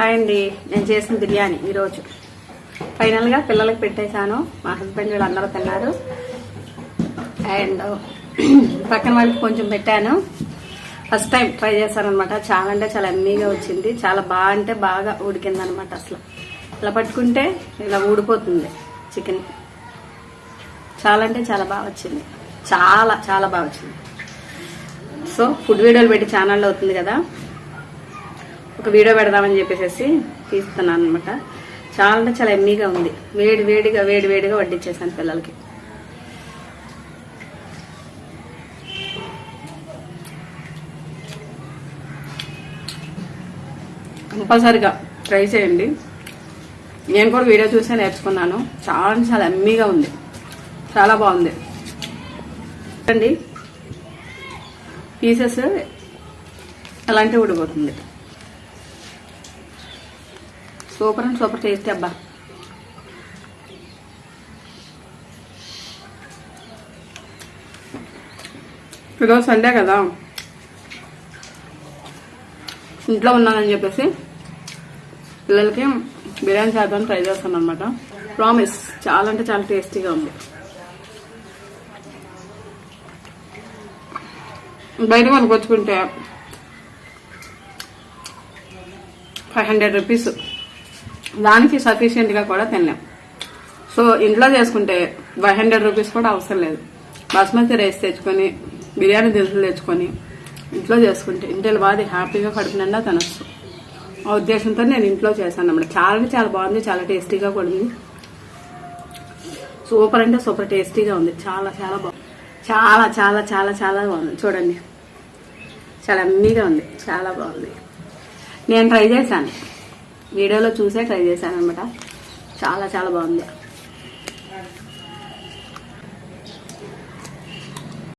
Hi అండి. నేను చేసిన బిర్యానీ ఈరోజు. ఫైనల్గా పిల్లలకి పెట్టేశాను. మా హస్బెండ్ వీళ్ళు అందరూ తిన్నారు. అండ్ పక్కన వాళ్ళకి కొంచెం పెట్టాను. ఫస్ట్ టైం ట్రై చేశానమాట అనమాట చాలా అంటే చాలా ఎమ్మీగా వచ్చింది. చాలా బాగా అంటే బాగా ఉడికిందనమాట అసలు. ఇలా పట్టుకుంటే ఇలా ఊడిపోతుంది చికెన్ చాలా అంటే చాలా బాగా వచ్చింది. చాలా చాలా బాగా వచ్చింది. సో ఫుడ్ వీడియోలు పెట్టి ఛానల్లో అవుతుంది కదా. ఒక వీడియో పెడదామని చెప్పేసి తీస్తున్నాను అనమాట చాలా అంటే చాలా ఎమ్మీగా ఉంది. వేడి వేడిగా వేడి వేడిగా వడ్డించేసాను పిల్లలకి. కంపల్సరిగా ట్రై చేయండి. నేను కూడా వీడియో చూసే నేర్చుకున్నాను. చాలా అంటే చాలా ఎమ్మీగా ఉంది. చాలా బాగుంది. అండి పీసెస్ అలాంటివి ఊడిపోతుంది. సూపర్ అండ్ సూపర్ టేస్టీ అబ్బా. ఈరోజు సండే కదా. ఇంట్లో ఉన్నానని చెప్పేసి పిల్లలకి బిర్యానీ చేద్దామని ట్రై చేస్తాను అనమాట ప్రామిస్ చాలా అంటే చాలా టేస్టీగా ఉంది. బయట కొనుక్కొచ్చుకుంటే ఫైవ్ హండ్రెడ్ రూపీస్ దానికి సఫిషియెంట్గా కూడా తినలేం. సో ఇంట్లో చేసుకుంటే ఫైవ్ హండ్రెడ్ రూపీస్ కూడా అవసరం లేదు. బాస్మతి రైస్ తెచ్చుకొని బిర్యానీ దినుసులు తెచ్చుకొని ఇంట్లో చేసుకుంటే ఇంట్లో బాగా హ్యాపీగా కడుపు నిండా తినొచ్చు. ఆ ఉద్దేశంతో నేను ఇంట్లో చేశాను అన్నమాట. చాలా చాలా బాగుంది చాలా టేస్టీగా కూడా ఉంది. సూపర్ అంటే సూపర్ టేస్టీగా ఉంది. చాలా చాలా బాగుంది చాలా చాలా చాలా చాలా బాగుంది. చూడండి. చాలా అమ్మీగా ఉంది. చాలా బాగుంది. నేను ట్రై చేశాను. వీడియోలో చూసే ట్రై చేశాను అనమాట చాలా చాలా బాగుంది.